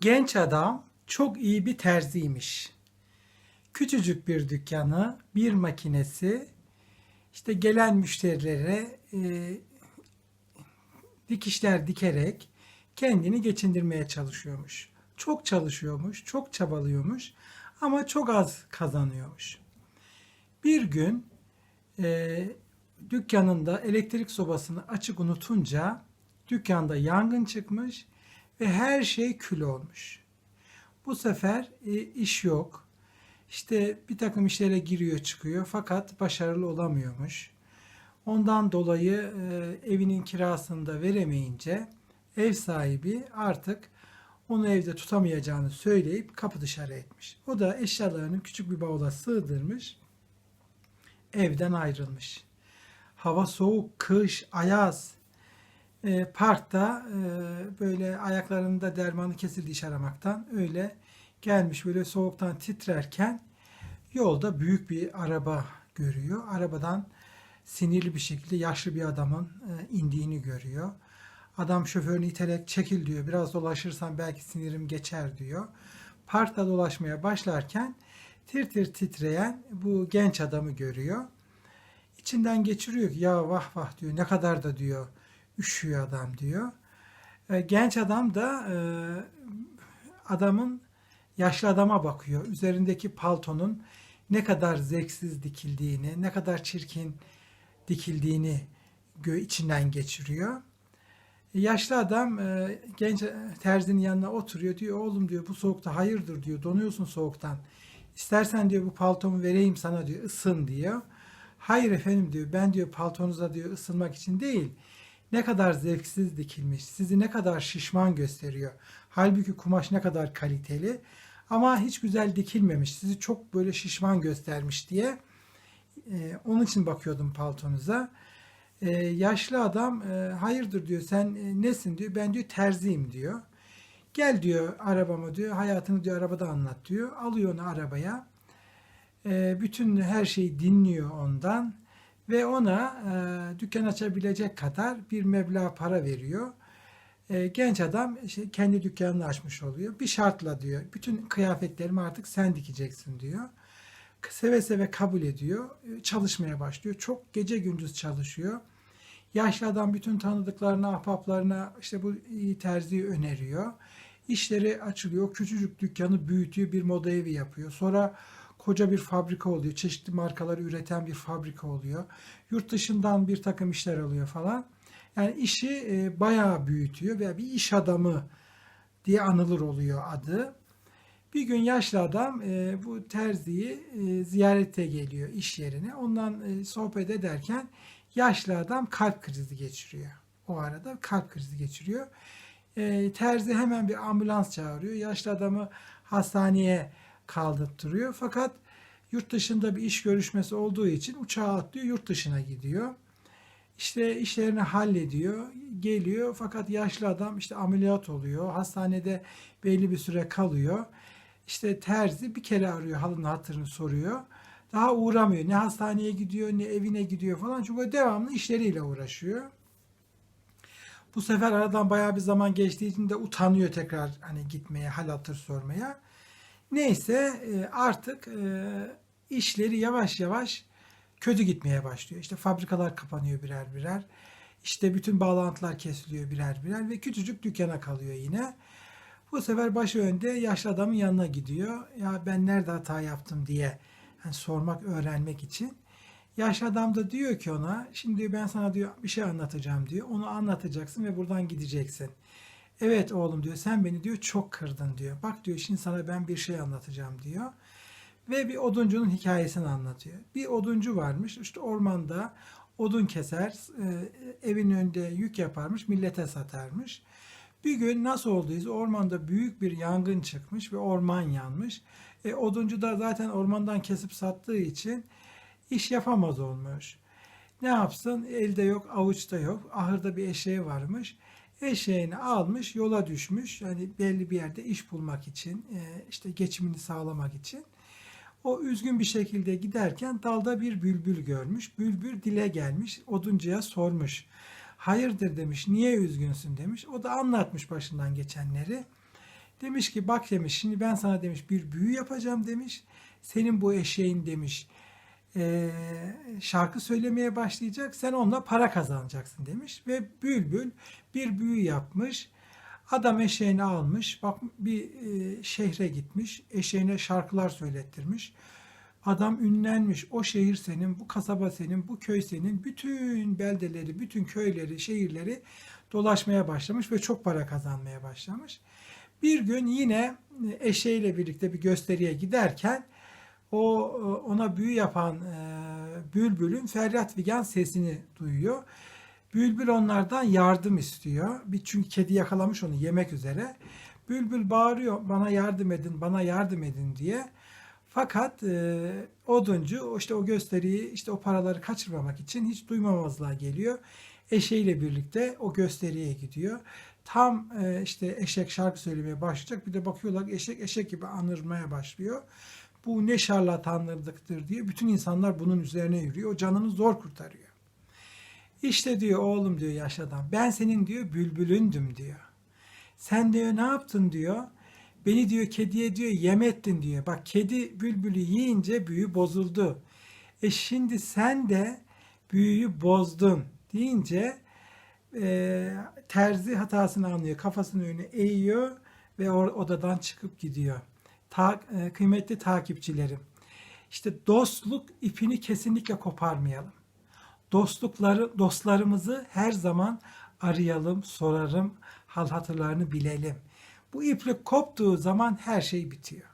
Genç adam çok iyi bir terziymiş. Küçücük bir dükkanı, bir makinesi, işte gelen müşterilere e, dikişler dikerek kendini geçindirmeye çalışıyormuş. Çok çalışıyormuş, çok çabalıyormuş ama çok az kazanıyormuş. Bir gün e, dükkanında elektrik sobasını açık unutunca dükkanda yangın çıkmış ve her şey kül olmuş. Bu sefer e, iş yok. İşte bir takım işlere giriyor çıkıyor fakat başarılı olamıyormuş. Ondan dolayı e, evinin kirasını da veremeyince ev sahibi artık onu evde tutamayacağını söyleyip kapı dışarı etmiş. O da eşyalarını küçük bir bavula sığdırmış, evden ayrılmış. Hava soğuk, kış, ayaz. E, parkta e, böyle ayaklarında dermanı kesildi iş aramaktan öyle gelmiş böyle soğuktan titrerken yolda büyük bir araba görüyor. Arabadan sinirli bir şekilde yaşlı bir adamın e, indiğini görüyor. Adam şoförünü iterek çekil diyor. Biraz dolaşırsan belki sinirim geçer diyor. Parkta dolaşmaya başlarken tir tir titreyen bu genç adamı görüyor. İçinden geçiriyor ki ya vah vah diyor ne kadar da diyor üşüyor adam diyor. E, genç adam da e, adamın yaşlı adama bakıyor. Üzerindeki paltonun ne kadar zevksiz dikildiğini, ne kadar çirkin dikildiğini içinden geçiriyor. E, Yaşlı adam e, genç terzinin yanına oturuyor diyor oğlum diyor bu soğukta hayırdır diyor donuyorsun soğuktan. İstersen diyor bu paltomu vereyim sana diyor ısın diyor. Hayır efendim diyor ben diyor paltonuza diyor ısınmak için değil. Ne kadar zevksiz dikilmiş, sizi ne kadar şişman gösteriyor. Halbuki kumaş ne kadar kaliteli ama hiç güzel dikilmemiş, sizi çok böyle şişman göstermiş diye. Ee, onun için bakıyordum paltonuza. Ee, yaşlı adam e, hayırdır diyor sen e, nesin diyor ben diyor terziyim diyor. Gel diyor arabama diyor hayatını diyor arabada anlat diyor. Alıyor onu arabaya. Ee, bütün her şeyi dinliyor ondan ve ona e, dükkan açabilecek kadar bir meblağ para veriyor. E, genç adam işte kendi dükkanını açmış oluyor. Bir şartla diyor. Bütün kıyafetlerimi artık sen dikeceksin diyor. Seve seve kabul ediyor. E, Çalışmaya başlıyor. Çok gece gündüz çalışıyor. Yaşlı adam bütün tanıdıklarına, ahbaplarına işte bu iyi terziyi öneriyor. İşleri açılıyor. Küçücük dükkanı büyütüyor. Bir moda evi yapıyor. Sonra koca bir fabrika oluyor. Çeşitli markaları üreten bir fabrika oluyor. Yurt dışından bir takım işler alıyor falan. Yani işi e, bayağı büyütüyor veya bir iş adamı diye anılır oluyor adı. Bir gün yaşlı adam e, bu terziyi e, ziyarete geliyor iş yerine. Ondan e, sohbet ederken yaşlı adam kalp krizi geçiriyor. O arada kalp krizi geçiriyor. E, terzi hemen bir ambulans çağırıyor. Yaşlı adamı hastaneye kaldırtırıyor. Fakat yurt dışında bir iş görüşmesi olduğu için uçağa atlıyor, yurt dışına gidiyor. İşte işlerini hallediyor, geliyor fakat yaşlı adam işte ameliyat oluyor, hastanede belli bir süre kalıyor. İşte terzi bir kere arıyor, halının hatırını soruyor. Daha uğramıyor. Ne hastaneye gidiyor, ne evine gidiyor falan. Çünkü devamlı işleriyle uğraşıyor. Bu sefer aradan bayağı bir zaman geçtiği için de utanıyor tekrar hani gitmeye, hal hatır sormaya. Neyse e, artık e, işleri yavaş yavaş kötü gitmeye başlıyor. İşte fabrikalar kapanıyor birer birer. İşte bütün bağlantılar kesiliyor birer birer ve küçücük dükkana kalıyor yine. Bu sefer başı önde yaşlı adamın yanına gidiyor. Ya ben nerede hata yaptım diye yani sormak, öğrenmek için. Yaşlı adam da diyor ki ona, şimdi ben sana diyor bir şey anlatacağım diyor. Onu anlatacaksın ve buradan gideceksin. Evet oğlum diyor sen beni diyor çok kırdın diyor. Bak diyor şimdi sana ben bir şey anlatacağım diyor. Ve bir oduncunun hikayesini anlatıyor. Bir oduncu varmış işte ormanda odun keser, e, evin önünde yük yaparmış, millete satarmış. Bir gün nasıl olduysa ormanda büyük bir yangın çıkmış ve orman yanmış. E, oduncu da zaten ormandan kesip sattığı için iş yapamaz olmuş. Ne yapsın? Elde yok, avuçta yok. Ahırda bir eşeği varmış eşeğini almış yola düşmüş. Yani belli bir yerde iş bulmak için e, işte geçimini sağlamak için. O üzgün bir şekilde giderken dalda bir bülbül görmüş. Bülbül dile gelmiş oduncuya sormuş. Hayırdır? demiş. Niye üzgünsün? demiş. O da anlatmış başından geçenleri. Demiş ki bak demiş şimdi ben sana demiş bir büyü yapacağım demiş. Senin bu eşeğin demiş eee, şarkı söylemeye başlayacak. Sen onunla para kazanacaksın demiş. Ve Bülbül bir büyü yapmış. Adam eşeğini almış. Bak bir e, şehre gitmiş. Eşeğine şarkılar söylettirmiş. Adam ünlenmiş. O şehir senin, bu kasaba senin, bu köy senin. Bütün beldeleri, bütün köyleri, şehirleri dolaşmaya başlamış ve çok para kazanmaya başlamış. Bir gün yine e, eşeğiyle birlikte bir gösteriye giderken o e, ona büyü yapan e, bülbülün feryat figan sesini duyuyor. Bülbül onlardan yardım istiyor. Bir çünkü kedi yakalamış onu yemek üzere. Bülbül bağırıyor bana yardım edin, bana yardım edin diye. Fakat e, oduncu işte o gösteriyi işte o paraları kaçırmamak için hiç duymamazlığa geliyor. Eşeğiyle birlikte o gösteriye gidiyor. Tam e, işte eşek şarkı söylemeye başlayacak. Bir de bakıyorlar eşek eşek gibi anırmaya başlıyor. Bu ne şarlatanlıktır diye bütün insanlar bunun üzerine yürüyor. O canını zor kurtarıyor. İşte diyor oğlum diyor yaşlı adam. Ben senin diyor bülbülündüm diyor. Sen diyor ne yaptın diyor. Beni diyor kediye diyor yem ettin diyor. Bak kedi bülbülü yiyince büyü bozuldu. E şimdi sen de büyüyü bozdun deyince e, terzi hatasını anlıyor. Kafasını önüne eğiyor ve odadan çıkıp gidiyor. Ta- e, kıymetli takipçilerim. İşte dostluk ipini kesinlikle koparmayalım. Dostlukları, dostlarımızı her zaman arayalım, sorarım, hal hatırlarını bilelim. Bu iplik koptuğu zaman her şey bitiyor.